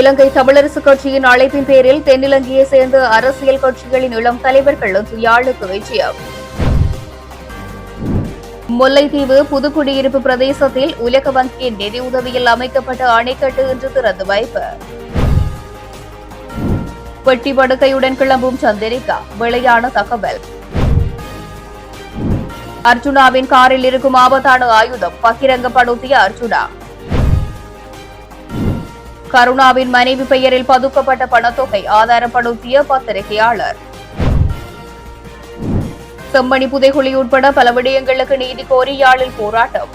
இலங்கை தமிழரசு கட்சியின் அழைப்பின் பேரில் தென்னிலங்கையை சேர்ந்த அரசியல் கட்சிகளின் இளம் தலைவர்கள் இன்று யாழுக்கு விஜயம். முல்லைத்தீவு புதுக்குடியிருப்பு பிரதேசத்தில் உலக வங்கியின் நிதி உதவியில் அமைக்கப்பட்ட அணைக்கட்டு இன்று திறந்து வைப்பு. பெட்டி படுக்கையுடன் கிளம்பும் சந்திரிகா வெளியான தகவல். அர்ஜுனாவின் காரில் இருக்கும் ஆபத்தான ஆயுதம் பகிரங்கப்படுத்திய அர்ஜுனா. கருணாவின் மனைவி பெயரில் பதுக்கப்பட்ட பணத்தொகை ஆதாரப்படுத்திய பத்திரிகையாளர். செம்மணி புதைகுழி உட்பட பல விடயங்களுக்கு நீதி கோரி யாழில் போராட்டம்.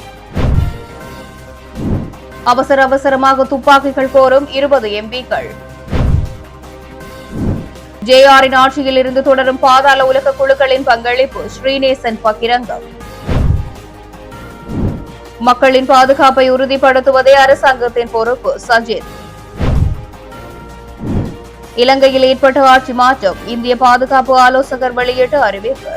அவசர அவசரமாக துப்பாக்கிகள் கோரும் இருபது எம்பிக்கள். ஜேஆரின் ஆட்சியில் இருந்து தொடரும் பாதாள உலக குழுக்களின் பங்களிப்பு ஸ்ரீநேசன் பகிரங்கம். மக்களின் பாதுகாப்பை உறுதிப்படுத்துவதே அரசாங்கத்தின் பொறுப்பு சஜித். இலங்கையில் ஏற்பட்ட ஆட்சி மாற்றம் இந்திய பாதுகாப்பு ஆலோசகர் வெளியிட்ட அறிவிப்பு.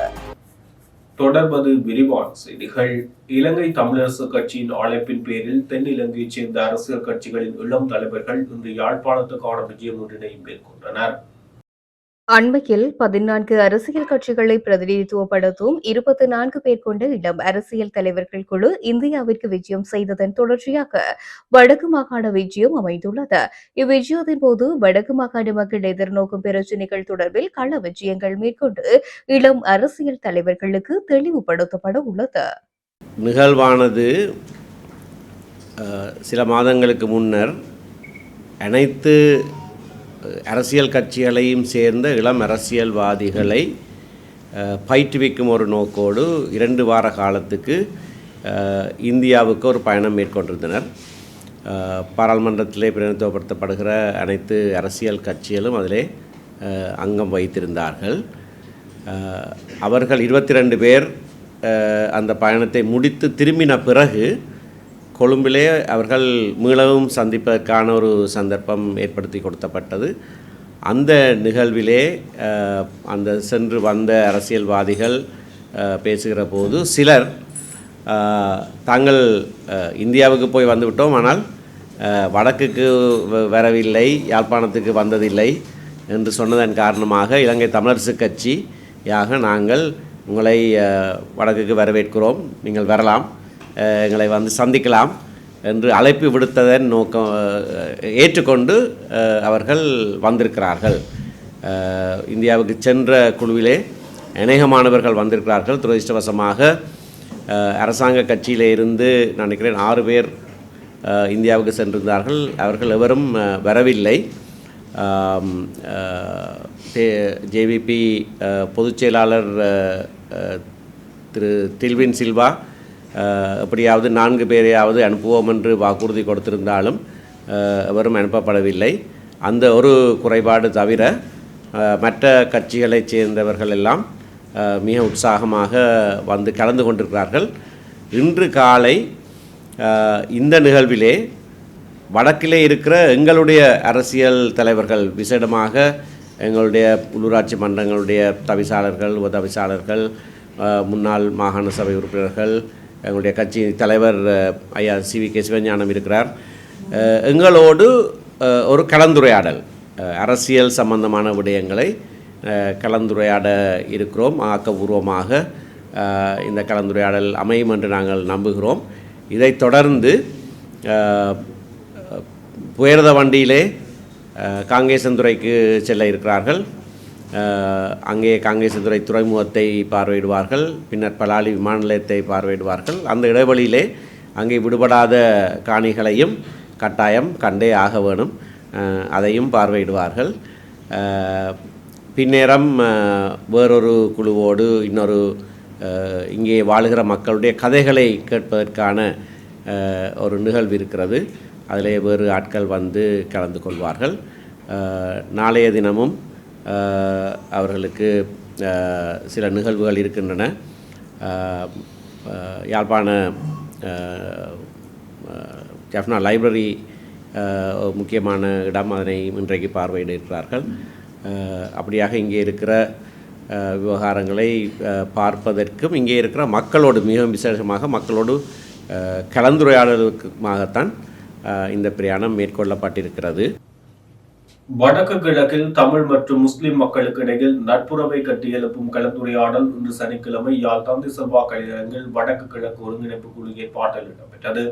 தொடர்வது விரிவான செய்திகள். இலங்கை தமிழரசு கட்சியின் அழைப்பின் பேரில் தென்னிலங்கையைச் சேர்ந்த அரசியல் கட்சிகளின் இளம் தலைவர்கள் இன்று யாழ்ப்பாணத்துக்கான விஜயம் ஒன்றினை மேற்கொண்டனர். அண்மையில் பதினான்கு அரசியல் கட்சிகளை பிரதிநிதித்துவப்படுத்தும் இருபத்தி நான்கு பேர் கொண்ட இளம் அரசியல் தலைவர்கள் குழு இந்தியாவிற்கு விஜயம் செய்ததன் தொடர்ச்சியாக வடக்கு மாகாண விஜயம் அமைந்துள்ளது. இவ்விஜயத்தின் போது வடக்கு மாகாண மக்கள் எதிர்நோக்கும் பிரச்சினைகள் தொடர்பில் கள விஜயங்கள் மேற்கொண்டு இளம் அரசியல் தலைவர்களுக்கு தெளிவுபடுத்தப்பட உள்ளது. நிகழ்வானது சில மாதங்களுக்கு முன்னர் அனைத்து அரசியல் கட்சிகளையும் சேர்ந்த இளம் அரசியல்வாதிகளை பயிற்றுவிக்கும் ஒரு நோக்கோடு இரண்டு வார காலத்துக்கு இந்தியாவுக்கு ஒரு பயணம் மேற்கொண்டிருந்தனர். பாராளுமன்றத்திலே பிரதிநிதித்துவப்படுத்தப்படுகிற அனைத்து அரசியல் கட்சிகளும் அதிலே அங்கம் வைத்திருந்தார்கள் அவர்கள் இருபத்தி ரெண்டு பேர் அந்த பயணத்தை முடித்து திரும்பின பிறகு கொழும்பிலே அவர்கள் மீளவும் சந்திப்பதற்கான ஒரு சந்தர்ப்பம் ஏற்படுத்தி கொடுத்தப்பட்டது. அந்த நிகழ்விலே அந்த சென்று வந்த அரசியல்வாதிகள் பேசுகிற போது சிலர் தாங்கள் இந்தியாவுக்கு போய் வந்துவிட்டோம். ஆனால் வடக்குக்கு வரவில்லை யாழ்ப்பாணத்துக்கு வந்ததில்லை என்று சொன்னதன் காரணமாக இலங்கை தமிழரசு கட்சியாக நாங்கள் உங்களை வடக்குக்கு வரவேற்கிறோம். நீங்கள் வரலாம். எங்களை வந்து சந்திக்கலாம் என்று அழைப்பு விடுத்ததன் நோக்கம் ஏற்றுக்கொண்டு அவர்கள் வந்திருக்கிறார்கள். இந்தியாவுக்கு சென்ற குழுவிலே அநேகமானவர்கள் வந்திருக்கிறார்கள். துரதிருஷ்டவசமாக அரசாங்க கட்சியிலே இருந்து நான் நினைக்கிறேன் ஆறு பேர் இந்தியாவுக்கு சென்றிருந்தார்கள். அவர்கள் எவரும் வரவில்லை. ஜேவிபி பொதுச் செயலாளர் திரு தில்வின் சில்வா எப்படியாவது நான்கு பேரையாவது அனுப்புவோம் என்று வாக்குறுதி கொடுத்திருந்தாலும் எவரும் அனுப்பப்படவில்லை. அந்த ஒரு குறைபாடு தவிர மற்ற கட்சிகளைச் சேர்ந்தவர்கள் எல்லாம் மிக உற்சாகமாக வந்து கலந்து கொண்டிருக்கிறார்கள். இன்று காலை இந்த நிகழ்விலே வடக்கிலே இருக்கிற எங்களுடைய அரசியல் தலைவர்கள் விசேடமாக எங்களுடைய உள்ளூராட்சி மன்றங்களுடைய தவிசாளர்கள் உதவிசாளர்கள் முன்னாள் மாகாண சபை உறுப்பினர்கள் எங்களுடைய கட்சி தலைவர் ஐயா சி வி கே சிவஞானம் இருக்கிறார் எங்களோடு ஒரு கலந்துரையாடல் அரசியல் சம்பந்தமான விடயங்களை கலந்துரையாட இருக்கிறோம். ஆக்கபூர்வமாக இந்த கலந்துரையாடல் அமையும் என்று நாங்கள் நம்புகிறோம். இதைத் தொடர்ந்து புயர்த வண்டியிலே காங்கேசந்துறைக்கு செல்ல இருக்கிறார்கள். அங்கே காங்கேசதுரை துறைமுகத்தை பார்வையிடுவார்கள் பின்னர் பலாலி விமான நிலையத்தை பார்வையிடுவார்கள். அந்த இடைவெளியிலே அங்கே விடுபடாத காணிகளையும் கட்டாயம் கண்டே ஆக வேணும். அதையும் பார்வையிடுவார்கள். பின்னேரம் வேறொரு குழுவோடு இன்னொரு இங்கே வாழுகிற மக்களுடைய கதைகளை கேட்பதற்கான ஒரு நிகழ்வு இருக்கிறது. அதிலே வேறு ஆட்கள் வந்து கலந்து கொள்வார்கள். நாளைய தினமும் அவர்களுக்கு சில நிகழ்வுகள் இருக்கின்றன. யாழ்ப்பாண ஜஃப்னா லைப்ரரி முக்கியமான இடம். அதனை இன்றைக்கு பார்வையிட இருக்கிறார்கள் அப்படியாக இங்கே இருக்கிற விவகாரங்களை பார்ப்பதற்கும் இங்கே இருக்கிற மக்களோடு மிகவும் விசேஷமாக மக்களோடு கலந்துரையாடலுக்குமாகத்தான் இந்த பிரயாணம் மேற்கொள்ளப்பட்டிருக்கிறது. வடக்கு கிழக்கில் தமிழ் மற்றும் முஸ்லிம் மக்களுக்கு இடையில் நட்புறவை கட்டியெழுப்பும் கலந்துரையாடல் இன்று சனிக்கிழமை யாழ் தந்தை செல்வா கலையரங்கில் வடக்கு கிழக்கு ஒருங்கிணைப்பு குழு ஏற்பாட்டில் இடம்பெற்றது.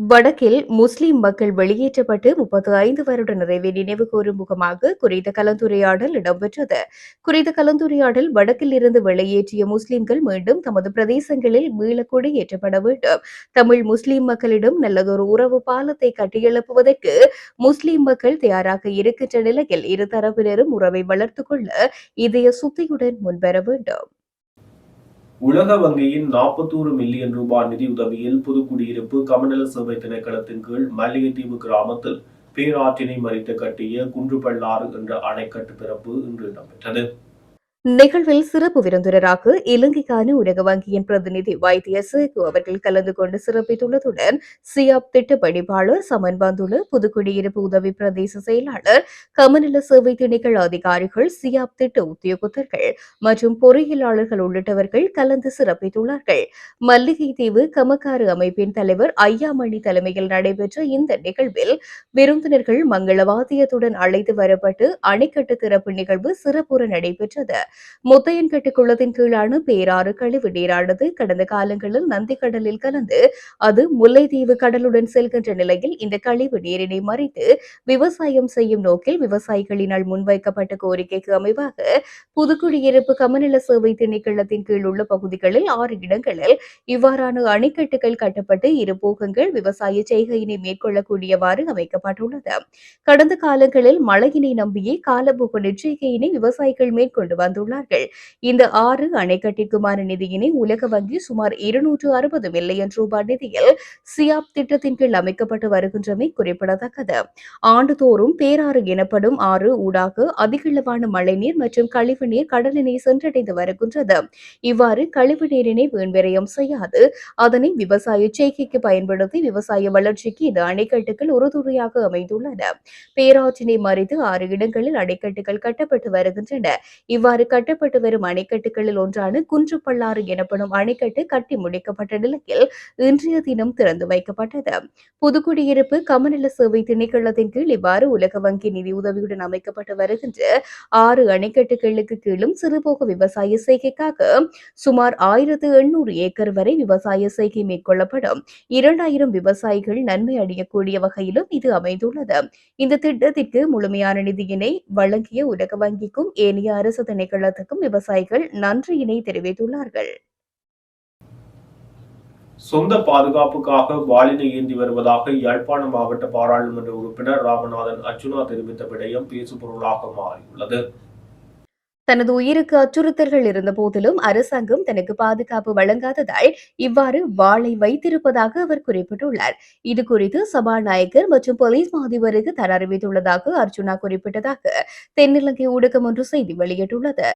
வடக்கில் முஸ்லிம் மக்கள் வெளியேற்றப்பட்டு முப்பத்து ஐந்து வருட நிறைவை நினைவு கூறும் முகமாக குறித்த கலந்துரையாடல் இடம்பெற்றது. குறித்த கலந்துரையாடல் வடக்கில் இருந்து வெளியேற்றிய முஸ்லிம்கள் மீண்டும் தமது பிரதேசங்களில் மீள குடியேற்றப்பட வேண்டும். தமிழ் முஸ்லிம் மக்களிடம் நல்லதொரு உறவு பாலத்தை கட்டியெழுப்புவதற்கு முஸ்லிம் மக்கள் தயாராக இருக்கின்ற நிலையில் இரு தரப்பினரும் உறவை வளர்த்துக் கொள்ள இதய சுத்தியுடன் முன்வர வேண்டும். உலக வங்கியின் நாற்பத்தோரு மில்லியன் ரூபாய் நிதியுதவியில் புதுக்குடியிருப்பு கமநல சேவை திணைக்களத்தின் கீழ் மல்லிகைத்தீவு கிராமத்தில் பேராற்றினை மறித்து கட்டிய குன்றுபள்ளாறு என்ற அணைக்கட்டு திறப்பு இன்று இடம்பெற்றது. நிகழ்வில் சிறப்பு விருந்தினராக இலங்கைக்கான உலக வங்கியின் பிரதிநிதி வைத்திய சேகு அவர்கள் கலந்து கொண்டு சிறப்பித்துள்ளதுடன் சியாப் திட்ட பணிப்பாளர் சமன் பந்துல புதுக்குடியிருப்பு உதவி பிரதேச செயலாளர் கமநல சேவை திணைக்கள அதிகாரிகள் சியாப் திட்ட உத்தியோகத்தர்கள் மற்றும் பொறியியலாளர்கள் உள்ளிட்டவர்கள் கலந்து சிறப்பித்துள்ளார்கள். மல்லிகை தீவு கமக்காறு அமைப்பின் தலைவர் ஐயாமணி தலைமையில் நடைபெற்ற இந்த நிகழ்வில் விருந்தினர்கள் மங்களவாதியத்துடன் அழைத்து வரப்பட்டு அணைக்கட்டு திறப்பு நிகழ்வு சிறப்புற நடைபெற்றது. முத்தையன்கட்டு குளத்தின் கீழான பேராறு கழிவு நீரானது கடந்த காலங்களில் நந்திக்கடலில் கலந்து அது முல்லைத்தீவு கடலுடன் செல்கின்ற நிலையில் இந்த கழிவு நீரினை மறித்து விவசாயம் செய்யும் நோக்கில் விவசாயிகளினால் முன்வைக்கப்பட்ட கோரிக்கைக்கு அமைவாக புதுக்குடியிருப்பு கமநல சேவை திணைக்களத்தின் கீழ் உள்ள பகுதிகளில் ஆறு இடங்களில் இவ்வாறான அணைக்கட்டுகள் கட்டப்பட்டு இரு போகங்கள் விவசாய செய்கையினை மேற்கொள்ளக்கூடியவாறு அமைக்கப்பட்டுள்ளது. கடந்த காலங்களில் மழையினை நம்பியே காலபோக நிச்சயிக்கையினை விவசாயிகள் மேற்கொண்டு வந்துள்ளார்கள் இந்த ஆறு அணைக்கட்டிற்குமான நிதியினை உலக வங்கி சுமார் இருநூற்று அறுபது மில்லியன் ரூபாய் நிதியில் சியாப் திட்டத்தின் கீழ் அமைக்கப்பட்டு வருகின்றமை குறிப்பிடத்தக்கது. ஆண்டுதோறும் பேராறு எனப்படும் ஆறு ஊடாக அதிகளவான மழைநீர் மற்றும் கழிவுநீர் கடலினை சென்றடைந்து வருகின்றது. இவ்வாறு கழிவு நீரினை வீண்விரயம் செய்யாது. அதனை விவசாய செய்கைக்கு பயன்படுத்தி விவசாய வளர்ச்சிக்கு இந்த அணைக்கட்டுகள் உறுதுணையாக அமைந்துள்ளன. பேராற்றினை மறித்து ஆறு இடங்களில் அணைக்கட்டுகள் கட்டப்பட்டு வருகின்றன. இவ்வாறு கட்டப்பட்டு வரும் அணைக்கட்டுகளில் ஒன்றான குன்றுப்பள்ளாறு எனப்படும் அணைக்கட்டு கட்டி முடிக்கப்பட்ட நிலையில் இன்றைய தினம் திறந்து வைக்கப்பட்டது. புதுக்குடியிருப்பு கமநல சேவை திணைக்களத்தின் கீழ் இவ்வாறு உலக வங்கி நிதியுதவியுடன் அமைக்கப்பட்டு வருகின்ற ஆறு அணைக்கட்டுகளுக்கு கீழும் சிறுபோக விவசாய செய்கைக்காக சுமார் ஆயிரத்து எண்ணூறு ஏக்கர் வரை விவசாய செய்கை மேற்கொள்ளப்படும். இரண்டாயிரம் விவசாயிகள் நன்மை அடையக்கூடிய வகையிலும் இது அமைந்துள்ளது. இந்த திட்டத்திற்கு முழுமையான நிதியினை வழங்கிய உலக வங்கிக்கும் ஏனைய அரசு திணைக்களத்துக்கும் விவசாயிகள் நன்றியினை தெரிவித்துள்ளார்கள். சொந்த பாதுகாப்புக்காக வாளினை ஏந்தி வருவதாக யாழ்ப்பாண மாவட்ட பாராளுமன்ற உறுப்பினர் ராமநாதன் அர்ஜுனா தெரிவித்த விடயம் பேசுபொருளாக மாறியுள்ளது. தனது உயிருக்கு அச்சுறுத்தல்கள் இருந்த போதிலும் அரசாங்கம் தனக்கு பாதுகாப்பு வழங்காததால் இவ்வாறு வாளை வைத்திருப்பதாக அவர் குறிப்பிட்டுள்ளார். இது குறித்து சபாநாயகர் மற்றும் போலீஸ் மா அதிபருக்கு தர அறிவித்துள்ளதாக அர்ஜுனா குறிப்பிட்டதாக தென்னிலங்கை ஊடகம் ஒன்று செய்தி வெளியிட்டுள்ளது.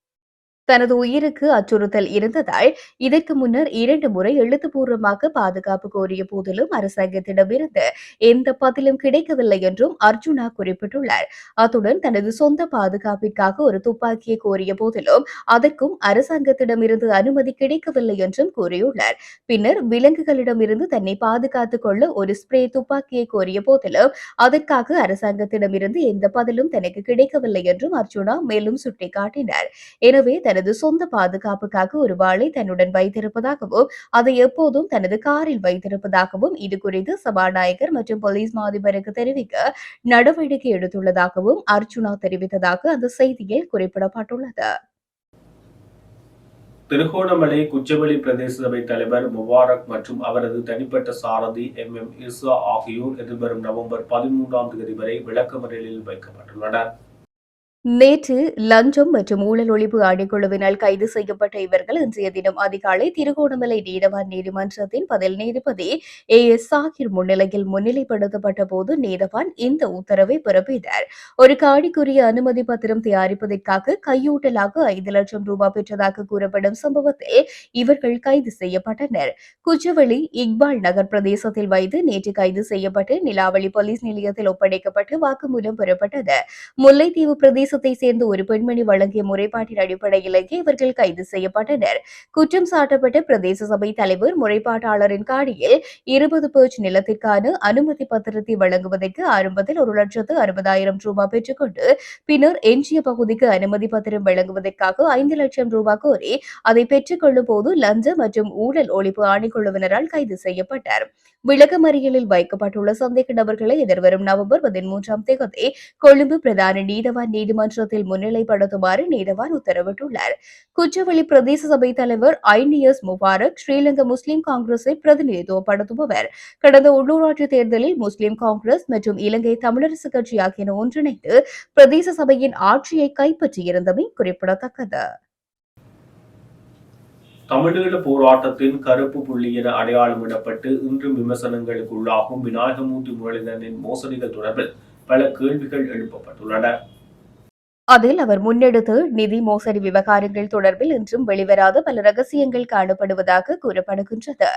தனது உயிருக்கு அச்சுறுத்தல் இருந்ததால் இதற்கு முன்னர் இரண்டு முறை எழுத்துப்பூர்வமாக பாதுகாப்பு கோரிய போதிலும் அரசாங்கத்திடமிருந்து எந்த பதிலும் கிடைக்கவில்லை என்றும் அர்ஜுனா குறிப்பிட்டுள்ளார். அத்துடன் தனது சொந்த பாதுகாப்பிற்காக ஒரு துப்பாக்கியை கோரிய போதிலும் அதற்கும் அரசாங்கத்திடமிருந்து அனுமதி கிடைக்கவில்லை என்றும் கூறியுள்ளார். பின்னர் விலங்குகளிடமிருந்து தன்னை பாதுகாத்துக் கொள்ள ஒரு ஸ்ப்ரே துப்பாக்கியை கோரிய போதிலும் அதற்காக அரசாங்கத்திடமிருந்து எந்த பதிலும் தனக்கு கிடைக்கவில்லை என்றும் அர்ஜுனா மேலும் சுட்டிக்காட்டினார். எனவே தனது சொந்த பாதுகாப்புக்காக ஒரு வாளை தன்னுடன் வைத்திருப்பதாகவும் அதை எப்போதும் தனது காரில் வைத்திருப்பதாகவும் இது குறித்து சபாநாயகர் மற்றும் போலீஸ் மாதிபருக்கு தெரிவிக்க நடவடிக்கை எடுத்துள்ளதாகவும் அர்ஜுனா தெரிவித்ததாக அந்த செய்தியில் குறிப்பிடப்பட்டுள்ளது. திருகோணமலை குச்சவெளி பிரதேச சபை தலைவர் முபாரக் மற்றும் அவரது தனிப்பட்ட சாரதி எம். எம். இர்சா ஆகியோர் எதிர்வரும் நவம்பர் பதிமூன்றாம் தேதி வரை விளக்கமறியலில் வைக்கப்பட்டுள்ளனர். நேற்று லஞ்சம் மற்றும் ஊழல் ஒழிப்பு ஆணைக்குழுவினால் கைது செய்யப்பட்ட இவர்கள் இன்றைய தினம் அதிகாலை திருகோணமலை நீதவான் நீதிமன்றத்தின் பதில் நீதிபதி ஏ. எஸ். சாகிர் முன்னிலையில் முன்னிலைப்படுத்தப்பட்ட போது நீதவான் இந்த உத்தரவை பிறப்பித்தார். ஒரு காடிக்குரிய அனுமதி பத்திரம் தயாரிப்பதற்காக கையூட்டலாக ஐந்து லட்சம் ரூபாய் பெற்றதாக கூறப்படும் சம்பவத்தில் இவர்கள் கைது செய்யப்பட்டனர். குச்சவெளி இக்பால் நகர் பிரதேசத்தில் வைத்து நேற்று கைது செய்யப்பட்டு நிலாவளி போலீஸ் நிலையத்தில் ஒப்படைக்கப்பட்டு வாக்குமூலம் பெறப்பட்டது. முல்லைத்தீவு பிரதேச பிரதேசத்தை சேர்ந்த ஒரு பெண்மணி வழங்கிய முறைப்பாட்டின் அடிப்படையிலேயே இவர்கள் கைது செய்யப்பட்டனர். குற்றம் சாட்டப்பட்ட பிரதேச சபை தலைவர் முறைப்பாட்டாளரின் காடியில் இருபது பேர்ச் நிலத்திற்கான அனுமதி பத்திரத்தை வழங்குவதற்கு ஆரம்பத்தில் ஒரு லட்சத்து அறுபதாயிரம் ரூபாய் பெற்றுக்கொண்டு பின்னர் எஞ்சிய பகுதிக்கு அனுமதி பத்திரம் வழங்குவதற்காக ஐந்து லட்சம் ரூபாய் கோரி அதை பெற்றுக்கொள்ளும் போது லஞ்சம் மற்றும் ஊழல் ஒழிப்பு ஆணைக்குழுவினரால் கைது செய்யப்பட்டார். விளக்கமறியலில் வைக்கப்பட்டுள்ள சந்தேக நபர்களை எதிர்வரும் நவம்பர் பதிமூன்றாம் தேதி கொழும்பு பிரதான நீதவான் நீதிமன்ற நீதிமன்றத்தில் முன்னிலைப்படுத்துமாறு நீதவான் உத்தரவிட்டுள்ளார். குச்சவெளி பிரதேச சபை தலைவர் ஐனியஸ் முபாரக் ஸ்ரீலங்கா முஸ்லிம் காங்கிரஸை பிரதிநிதித்துவப்படுத்துபவர். கடந்த உள்ளூராட்சி தேர்தலில் முஸ்லிம் காங்கிரஸ் மற்றும் இலங்கை தமிழரசு கட்சி ஆகியன ஒன்றிணைந்து பிரதேச சபையின் ஆட்சியை கைப்பற்றியிருந்தமை குறிப்பிடத்தக்கது. தமிழீழ போராட்டத்தின் கருப்பு புள்ளி என அடையாளமிடப்பட்டு இன்றும் விமர்சனங்களுக்கு உள்ளாகும் விநாயகமூர்த்தி முரளிதரனின் மோசடிகள் தொடர்பில் பல கேள்விகள் எழுப்பப்பட்டுள்ளன. அதில் அவர் முன்னெடுத்த நிதி மோசடி விவகாரங்கள் தொடர்பில் இன்றும் வெளிவராத பல ரகசியங்கள் காணப்படுவதாக கூறப்படுகின்றது.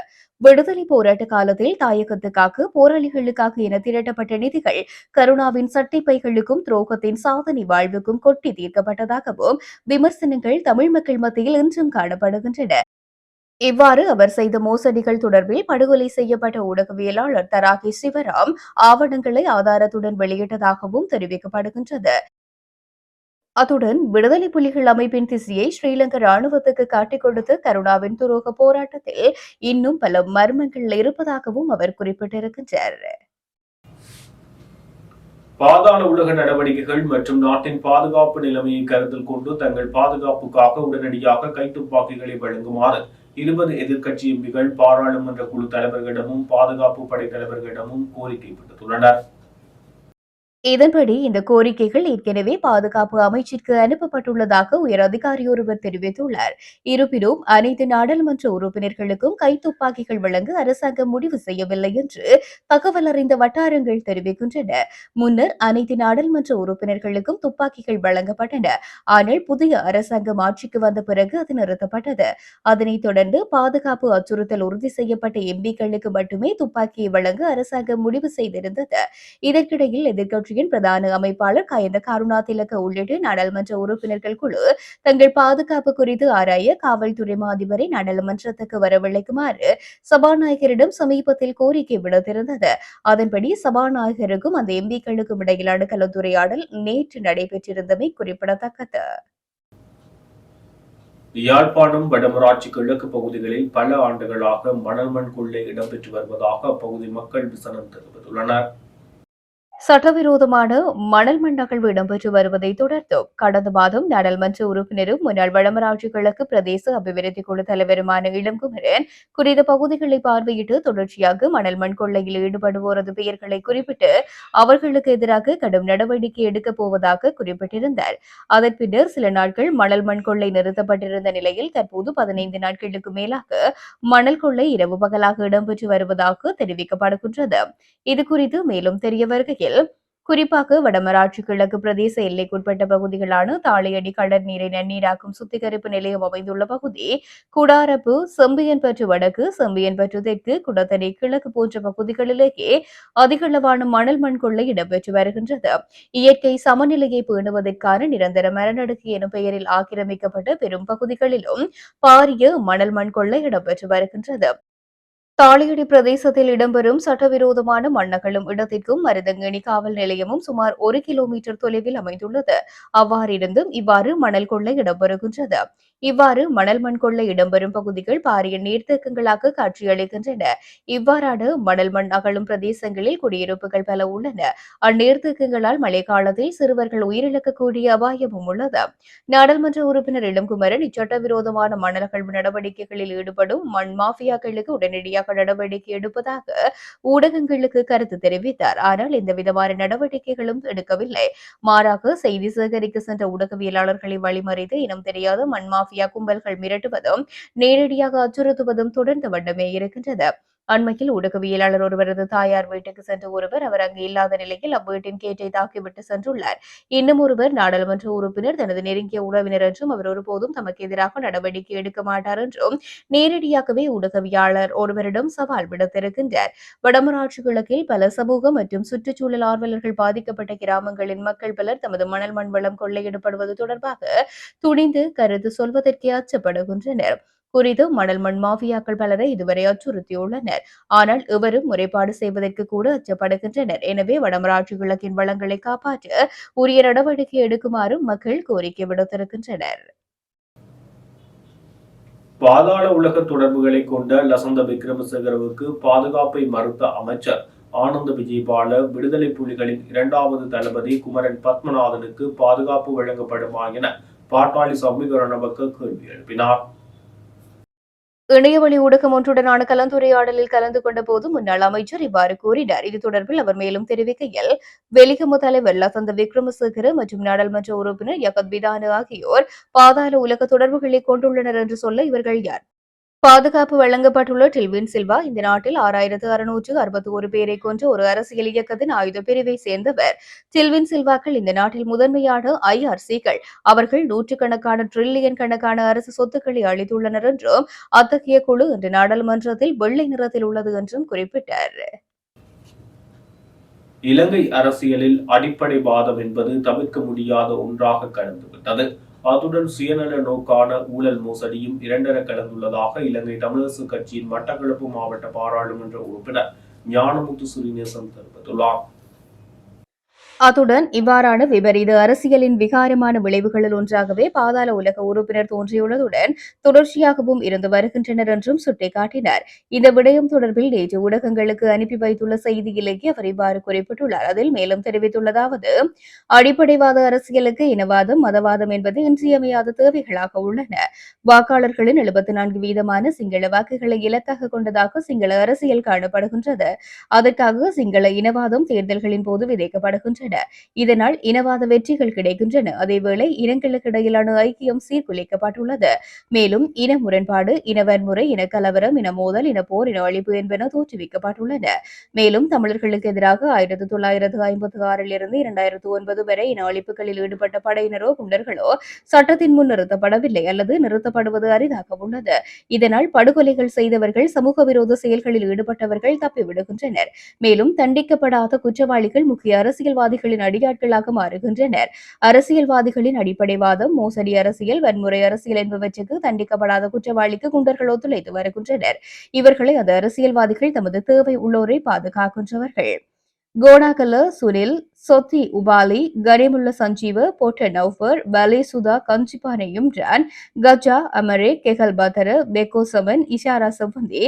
விடுதலை போராட்ட காலத்தில் தாயகத்துக்காக போராளிகளுக்காக என திரட்டப்பட்ட நிதிகள் கருணாவின் சட்டைப்பைகளுக்கும் துரோகத்தின் சாதனை வாழ்வுக்கும் கொட்டி தீர்க்கப்பட்டதாகவும் விமர்சனங்கள் தமிழ் மக்கள் மத்தியில் இன்றும் காணப்படுகின்றன. இவ்வாறு அவர் செய்த மோசடிகள் தொடர்பில் படுகொலை செய்யப்பட்ட ஊடகவியலாளர் தராகி சிவராம் ஆவணங்களை ஆதாரத்துடன் வெளியிட்டதாகவும் தெரிவிக்கப்படுகின்றது. அத்துடன் விடுதலை புலிகள் அமைப்பின் திசையை ஸ்ரீலங்கா ராணுவத்துக்கு காட்டிக் கொடுத்த கருணாவின் துரோக போராட்டத்தில் இன்னும் பல மர்மங்கள் இருப்பதாகவும் அவர் குறிப்பிட்டிருக்கின்றார். பாதாள உலக நடவடிக்கைகள் மற்றும் நாட்டின் பாதுகாப்பு நிலைமையை கருத்தில் கொண்டு தங்கள் பாதுகாப்புக்காக உடனடியாக கைத்துப்பாக்கிகளை வழங்குமாறு இருபது எதிர்க்கட்சி எம்பிகள் பாராளுமன்ற குழு தலைவர்களிடமும் பாதுகாப்பு படை தலைவர்களிடமும் கோரிக்கை விடுத்துள்ளனர். இதன்படி இந்த கோரிக்கைகள் ஏற்கனவே பாதுகாப்பு அமைச்சிற்கு அனுப்பப்பட்டுள்ளதாக உயர் அதிகாரி ஒருவர் தெரிவித்துள்ளார். இருப்பினும் அனைத்து நாடாளுமன்ற உறுப்பினர்களுக்கும் கைத்துப்பாக்கிகள் வழங்க அரசாங்கம் முடிவு செய்யவில்லை என்று தகவல் அறிந்த வட்டாரங்கள் தெரிவிக்கின்றன. முன்னர் அனைத்து நாடாளுமன்ற உறுப்பினர்களுக்கும் துப்பாக்கிகள் வழங்கப்பட்டன. ஆனால் புதிய அரசாங்கம் ஆட்சிக்கு வந்த பிறகு அது நிறுத்தப்பட்டது. அதனைத் தொடர்ந்து பாதுகாப்பு அச்சுறுத்தல் உறுதி செய்யப்பட்ட எம்பிக்களுக்கு மட்டுமே துப்பாக்கியை வழங்க அரசாங்கம் முடிவு செய்திருந்தது. இதற்கிடையில் கட்சியின் பிரதான அமைப்பாளர் கயந்த கருணா திலக உள்ளிட்ட நாடாளுமன்ற உறுப்பினர்கள் குழு தங்கள் பாதுகாப்பு குறித்து ஆராய காவல்துறை மா அதிபரை நாடாளுமன்றத்துக்கு வரவழைக்குமாறு சபாநாயகரிடம் சமீபத்தில் கோரிக்கை விடுத்திருந்தது. அதன்படி சபாநாயகருக்கும் அந்த எம்பிக்களுக்கும் இடையிலான கலந்துரையாடல் நேற்று நடைபெற்றிருந்தமை குறிப்பிடத்தக்கது. யாழ்ப்பாணம் வடமராட்சி கிழக்கு பகுதிகளில் பல ஆண்டுகளாக மணல் மண் கொள்ளை இடம்பெற்று வருவதாக அப்பகுதி மக்கள் விசனம் தெரிவித்துள்ளனர். சட்டவிரோதமான மணல் மண் இடம்பெற்று வருவதை தொடர்ந்து கடந்த மாதம் நாடாளுமன்ற உறுப்பினரும் முன்னாள் வடமராட்சி கிழக்கு பிரதேச அபிவிருத்தி குழு தலைவருமான இளங்குமரன் குறித்த பகுதிகளை பார்வையிட்டு தொடர்ச்சியாக மணல் மண் கொள்ளையில் ஈடுபடுவோரது பெயர்களை குறிப்பிட்டு அவர்களுக்கு எதிராக கடும் நடவடிக்கை எடுக்கப் போவதாக குறிப்பிட்டிருந்தார். அதன் பின்னர் சில நாட்கள் மணல் மண் கொள்ளை நிறுத்தப்பட்டிருந்த நிலையில் தற்போது பதினைந்து நாட்களுக்கு மேலாக மணல் கொள்ளை இரவு பகலாக இடம்பெற்று வருவதாக தெரிவிக்கப்படுகின்றது. இது குறித்து மேலும் தெரிய வருகையில் குறிப்பாக வடமராட்சி கிழக்கு பிரதேச எல்லைக்குட்பட்ட பகுதிகளான தாளையடி கடல் நீரை நன்னீராக்கும் சுத்திகரிப்பு நிலையம் அமைந்துள்ள பகுதி குடாரப்பு செம்பியன்பற்று வடக்கு செம்பியன்பற்று தெற்கு குடத்தனை கிழக்கு போன்ற பகுதிகளிலேயே அதிகளவான மணல் மண் கொள்ளை இடம்பெற்று வருகின்றது. இயற்கை சமநிலையை பேணுவதற்கான நிரந்தர மரநடுக்கு எனும் பெயரில் ஆக்கிரமிக்கப்பட்ட பெரும் பகுதிகளிலும் பாரிய மணல் மண் கொள்ளை இடம்பெற்று வருகின்றது. தாளியடி பிரதேசத்தில் இடம்பெறும் சட்டவிரோதமான மண்ணகலும் இடத்திற்கும் மருதங்கணி காவல் நிலையமும் சுமார் ஒரு கிலோமீட்டர் தொலைவில் அமைந்துள்ளது. அவ்வாறிருந்தும் இவ்வாறு மணல் கொள்ளை இடம்பெறுகின்றது. இவ்வாறு மணல் மண் கொள்ளை இடம்பெறும் பகுதிகள் பாரிய நீர்த்தேக்கங்களாக காட்சியளிக்கின்றன. இவ்வாறான மணல் மண் அகலும் பிரதேசங்களில் குடியிருப்புகள் பல உள்ளன. அந்நீர்த்தேக்கங்களால் மழைக்காலத்தில் சிறுவர்கள் உயிரிழக்கக்கூடிய அபாயமும் உள்ளது. நாடாளுமன்ற உறுப்பினர் இளங்குமரன் இச்சட்டவிரோதமான மணல் அகழ்வு நடவடிக்கைகளில் ஈடுபடும் மண் மாஃபியாக்களுக்கு உடனடியாக நடவடிக்கை எடுப்பதாக ஊடகங்களுக்கு கருத்து தெரிவித்தார். ஆனால் எந்த விதமான நடவடிக்கைகளும் எடுக்கவில்லை. மாறாக செய்தி சேகரிக்க சென்ற ஊடகவியலாளர்களை வழிமறித்து இனம் தெரியாத மண் மாஃபியா கும்பல்கள் மிரட்டுவதும் நேரடியாக அச்சுறுத்துவதும் தொடர்ந்த வண்ணமே இருக்கின்றது. அண்மையில் ஊடகவியலாளர் ஒருவரது தாயார் வீட்டுக்கு சென்ற ஒருவர் அவர் அங்கு இல்லாத நிலையில் அவ்வீட்டின் கேட்டை தாக்கிவிட்டு சென்றுள்ளார். இன்னும் ஒருவர் நாடாளுமன்ற உறுப்பினர் தனது நெருங்கிய உறவினர் என்றும் அவர் ஒருபோதும் தமக்கு எதிராக நடவடிக்கை எடுக்க மாட்டார் என்றும் நேரடியாகவே ஊடகவியலாளர் ஒருவரிடம் சவால் விடுத்திருக்கின்றார். வடமராட்சி கிழக்கில் பல சமூக மற்றும் சுற்றுச்சூழல் ஆர்வலர்கள் பாதிக்கப்பட்ட கிராமங்களின் மக்கள் பலர் தமது மணல் மண்வளம் கொள்ளையிடப்படுவது தொடர்பாக துணிந்து கருத்து சொல்வதற்கே அச்சப்படுகின்றனர். குறித்து மணல் மண் மாஃபியாக்கள் பலரை இதுவரை அச்சுறுத்தியுள்ளனர். ஆனால் இவரும் முறைப்பாடு செய்வதற்கு கூட அச்சப்படுகின்றனர். எனவே வடமராட்சி கிழக்கின் வளங்களை காப்பாற்ற உரிய நடவடிக்கை எடுக்குமாறும் மக்கள் கோரிக்கை விடுத்திருக்கின்றனர். பாதாள உலக தொடர்புகளை கொண்ட லசந்த விக்ரமசிங்கரவுக்கு பாதுகாப்பை மறுத்த அமைச்சர் ஆனந்த விஜயபால விடுதலை புலிகளின் இரண்டாவது தளபதி குமரன் பத்மநாதனுக்கு பாதுகாப்பு வழங்கப்படுமா என பாட்டாளி சம்மிகரணவக்க கேள்வி எழுப்பினார். இணையவழி ஊடகம் ஒன்றுடனான கலந்துரையாடலில் கலந்து கொண்ட போது முன்னாள் அமைச்சர் இவ்வாறு கூறினார். இது தொடர்பில் அவர் மேலும் தெரிவிக்கையில் வெலிகம தலைவர் லசந்த விக்ரமசேகர மற்றும் நாடாளுமன்ற உறுப்பினர் யகத் பிதானு ஆகியோர் பாதாள உலக தொடர்புகளை கொண்டுள்ளனர் என்று சொல்ல இவர்கள் யார்? பாதுகாப்பு வழங்கப்பட்டுள்ள டில்வின் சில்வா இந்த நாட்டில் ஆறாயிரத்து அறுநூற்று அறுபத்தி ஒரு பேரை கொன்ற ஒரு அரசியல் இயக்கத்தின் ஆயுத பிரிவை சேர்ந்தவர். டில்வின் சில்வாக்கள் இந்த நாட்டில் முதன்மையான ஐஆர்சிகள் அவர்கள் நூற்றுக்கணக்கான டிரில்லியன் கணக்கான அரசு சொத்துக்களை அளித்துள்ளனர் என்றும் அத்தகைய குழு இன்று நாடாளுமன்றத்தில் வெள்ளை நிறத்தில் உள்ளது என்றும் குறிப்பிட்டார். இலங்கை அரசியலில் அடிப்படை வாதம் என்பது தவிர்க்க முடியாத ஒன்றாக கலந்துவிட்டது. அத்துடன் சுயநல நோக்கான ஊழல் மோசடியும் இரண்டர கலந்துள்ளதாக இலங்கை தமிழரசு கட்சியின் மட்டக்களப்பு மாவட்ட பாராளுமன்ற உறுப்பினர் ஞானமுத்து சுரிநேசன் தெரிவித்துள்ளார். அத்துடன் இவ்வாறான விபரீத அரசியலின் விகாரமான விளைவுகளில் ஒன்றாகவே பாதாள உலக உறுப்பினர் தோன்றியுள்ளதுடன் தொடர்ச்சியாகவும் இருந்து வருகின்றனர் என்றும் சுட்டிக்காட்டினார். இந்த விடயம் தொடர்பில் நேற்று ஊடகங்களுக்கு அனுப்பி வைத்துள்ள செய்தியிலேயே அவர் இவ்வாறு குறிப்பிட்டுள்ளார். அதில் மேலும் தெரிவித்துள்ளதாவது அடிப்படைவாத அரசியலுக்கு இனவாதம் மதவாதம் என்பது இன்றியமையாத தேவைகளாக உள்ளன. வாக்காளர்களின் எழுபத்தி நான்கு வீதமான சிங்கள வாக்குகளை இலக்காக கொண்டதாக சிங்கள அரசியல் காணப்படுகின்றது. அதற்காக சிங்கள இனவாதம் தேர்தல்களின் போது விதைக்கப்படுகின்றன. வருகின்றன இதனால் இனவாத வெற்றிகள் கிடைக்கின்றன. அதேவேளை இனங்களுக்கு இடையிலான ஐக்கியம் சீர்குலைக்கப்பட்டுள்ளது. மேலும் இன முரண்பாடு இன வன்முறை இன கலவரம் இன மோதல் இன போர் இன அழிப்பு என்பன தோற்றுவிக்கப்பட்டுள்ளன. மேலும் தமிழர்களுக்கு எதிராக ஆயிரத்தி தொள்ளாயிரத்து ஐம்பத்தி ஆறில் இருந்து இரண்டாயிரத்து ஒன்பது வரை இன அழிப்புகளில் ஈடுபட்ட படையினரோ குண்டர்களோ சட்டத்தின் முன் நிறுத்தப்படவில்லை அல்லது நிறுத்தப்படுவது அரிதாக உள்ளது. இதனால் படுகொலைகள் செய்தவர்கள் சமூக விரோத செயல்களில் ஈடுபட்டவர்கள் தப்பிவிடுகின்றனர். மேலும் தண்டிக்கப்படாத குற்றவாளிகள் முக்கிய அரசியல்வாதிகளின் அடியாட்களாக மாறுகின்றனர். அரசியல்வாதிகளின் அடிப்படைவாதம் மோசடி அரசியல் வன்முறை அரசியல் என்பவற்றுக்கு தண்டிக்கப்படாத குற்றவாளிக்கு குண்டர்கள் ஒத்துழைத்து வருகின்றனர். இவர்களை அந்த அரசியல்வாதிகள் தமது தேவை உள்ளோரை பாதுகாக்கின்றவர்கள். கோடாகல சுனில் சொத்தி உபாலி கரிமுல்ல சஞ்சீவ போட்ட நௌஃபர் பலே சுதா கஞ்சிபானையும் ஜான் கஜா அமரே கெகல் பதர பெக்கோசமன் இஷாரா செவ்வந்தி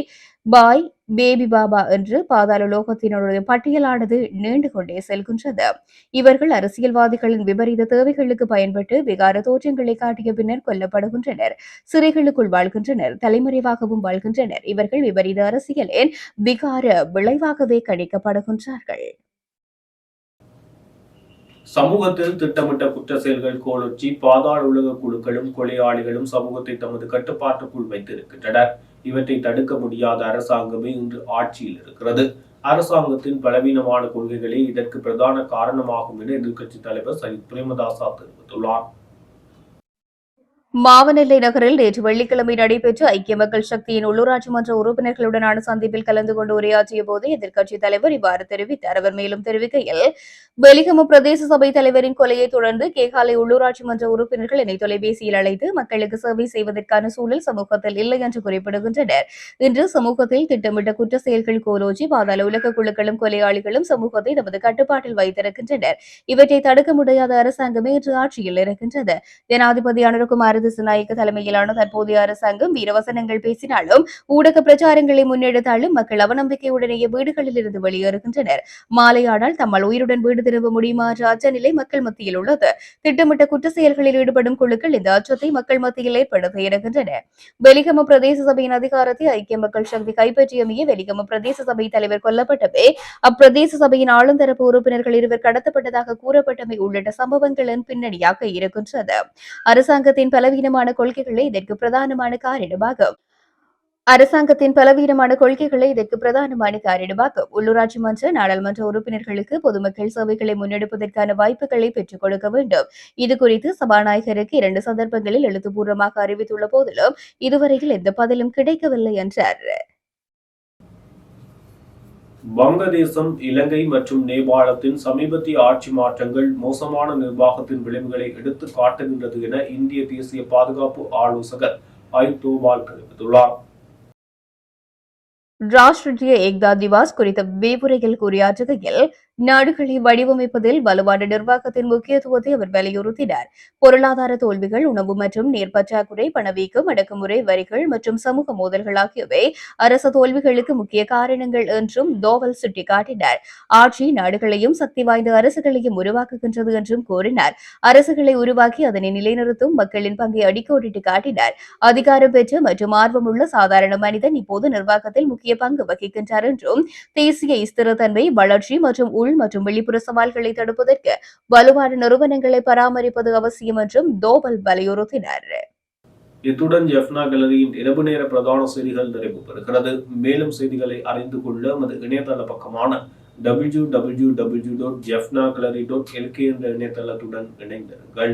பாய் பேபி பாபா என்று பாதாள லோகத்தினருடைய பட்டியலானது நீண்டு கொண்டே செல்கின்றது. இவர்கள் அரசியல்வாதிகளின் விபரீத தேவைகளுக்கு பயன்பட்டு விகார தோற்றங்களை காட்டிய பின்னர் கொல்லப்படுகின்றனர். சிறைகளுக்குள் வாழ்கின்றனர் தலைமறைவாகவும் வாழ்கின்றனர். இவர்கள் விபரீத அரசியலின் விகார விளைவாகவே கணிக்கப்படுகின்றார்கள். சமூகத்தில் திட்டமிட்ட குற்ற செயல்கள் கோலொச்சி பாதாள உலக குழுக்களும் கொலையாளிகளும் சமூகத்தை தமது கட்டுப்பாட்டுக்குள் வைத்திருக்கின்றனர். இவற்றை தடுக்க முடியாத அரசாங்கமே இன்று ஆட்சியில் இருக்கிறது. அரசாங்கத்தின் பலவீனமான கொள்கைகளே இதற்கு பிரதான காரணமாகும் என எதிர்க்கட்சித் தலைவர் சஜித் பிரேமதாசா தெரிவித்துள்ளார். மாவனெல்லை நகரில் நேற்று வெள்ளிக்கிழமை நடைபெற்ற ஐக்கிய மக்கள் சக்தியின் உள்ளூராட்சி மன்ற உறுப்பினர்களுடனான சந்திப்பில் கலந்து கொண்டு உரையாற்றிய போது எதிர்க்கட்சித் தலைவர் இவ்வாறு தெரிவித்தார். அவர் மேலும் தெரிவிக்கையில் வெலிகம பிரதேச சபை தலைவரின் கொலையை தொடர்ந்து கேகாலை உள்ளூராட்சி மன்ற உறுப்பினர்கள் என்னை தொலைபேசியில் அழைத்து மக்களுக்கு சேவை செய்வதற்கான சூழல் சமூகத்தில் இல்லை என்று குறிப்பிடுகின்றனர். இன்று சமூகத்தில் திட்டமிட்ட குற்ற செயல்கள் கோலோச்சி பாதாள உலக குழுக்களும் கொலையாளிகளும் சமூகத்தை தமது கட்டுப்பாட்டில் வைத்திருக்கின்றனர். இவற்றை தடுக்க முடியாத அரசாங்கமே இன்று ஆட்சியில் இருக்கின்றது. ஜனாதிபதி அனுரகுமார் திசுநாயக்க தலைமையிலான தற்போதைய அரசாங்கம் வீரவசனங்கள் பேசினாலும் ஊடக பிரச்சாரங்களை முன்னெடுத்தாலும் மக்கள் அவநம்பிக்கையுடனேயே வீடுகளில் இருந்து வெளியேறுகின்றனர். மாலையானால் தம்மால் உயிருடன் வீடு திரும்ப முடியுமா என்ற அச்சநிலை மக்கள் மத்தியில் உள்ளது. திட்டமிட்ட குற்ற செயல்களில் ஈடுபடும் குழுக்கள் இந்த அச்சத்தை மக்கள் மத்தியில் ஏற்படுத்த இருக்கின்றன வெலிகம பிரதேச சபையின் அதிகாரத்தை ஐக்கிய மக்கள் சக்தி கைப்பற்றியமையே வெலிகம பிரதேச சபை தலைவர் கொல்லப்பட்டவே அப்பிரதேச சபையின் ஆளுந்தரப்பு உறுப்பினர்கள் இருவர் கடத்தப்பட்டதாக கூறப்பட்டமை உள்ளிட்ட சம்பவங்களின் பின்னணியாக இருக்கின்றது. அரசாங்கத்தின் பல பலவீனமான கொள்கைகளே இதற்கு பிரதானமான காரணமாகும் அரசாங்கத்தின் பலவீனமான கொள்கைகளை இதற்கு பிரதானமான காரணமாகும் உள்ளூராட்சி மன்ற நாடாளுமன்ற உறுப்பினர்களுக்கு பொதுமக்கள் சேவைகளை முன்னெடுப்பதற்கான வாய்ப்புகளை பெற்றுக் கொடுக்க வேண்டும். இது குறித்து சபாநாயகருக்கு இரண்டு சந்தர்ப்பங்களில் எழுத்துப்பூர்வமாக அறிவித்துள்ள போதிலும் இதுவரையில் எந்த பதிலும் கிடைக்கவில்லை என்றார். வங்கதேசம் இலங்கை மற்றும் நேபாளத்தின் சமீபத்திய ஆட்சி மாற்றங்கள் மோசமான நிர்வாகத்தின் விளைவுகளை எடுத்து காட்டுகின்றது என இந்திய தேசிய பாதுகாப்பு ஆலோசகர் ஐ தோவால் தெரிவித்துள்ளார். ராஷ்டிரிய ஏக்தா திவாஸ் குறித்த விரிவுரையில் உரையாற்றுகையில் நாடுகளை வடிவமைப்பதில் வலுவான நிர்வாகத்தின் முக்கியத்துவத்தை அவர் வலியுறுத்தினார். பொருளாதார தோல்விகள் உணவு மற்றும் நீர் பற்றாக்குறை பணவீக்கம் அடக்குமுறை வரிகள் மற்றும் சமூக மோதல்கள் ஆகியவை அரசு தோல்விகளுக்கு முக்கிய காரணங்கள் என்றும் தோவல் சுட்டிக்காட்டினார். ஆட்சி நாடுகளையும் சக்தி வாய்ந்த அரசுகளையும் உருவாக்குகின்றது என்றும் கூறினார். அரசுகளை உருவாக்கி அதனை நிலைநிறுத்தும் மக்களின் பங்கை அடிக்கோடிட்டு காட்டினார். அதிகாரம் பெற்ற மற்றும் ஆர்வமுள்ள சாதாரண மனிதன் இப்போது நிர்வாகத்தில் முக்கிய பங்கு வகிக்கின்றார் என்றும் தேசிய ஸ்திரத்தன்மை வளர்ச்சி மற்றும் உள் உள் மற்றும் வெளிப்புற சவால்களை தடுப்பதற்கு வலுவான நிறுவனங்களை பராமரிப்பது அவசியம் என்றும் தோபல் வலியுறுத்தினர். இத்துடன் ஜெஃப்னா கலரியின் இரவு நேர பிரதான செய்திகள் நிறைவு பெறுகிறது. மேலும் செய்திகளை அறிந்து கொள்ள நமது இணையதள பக்கமான W W W dot Jaffna gallery dot LK என்ற இணையதளத்துடன் இணைந்திருங்கள்.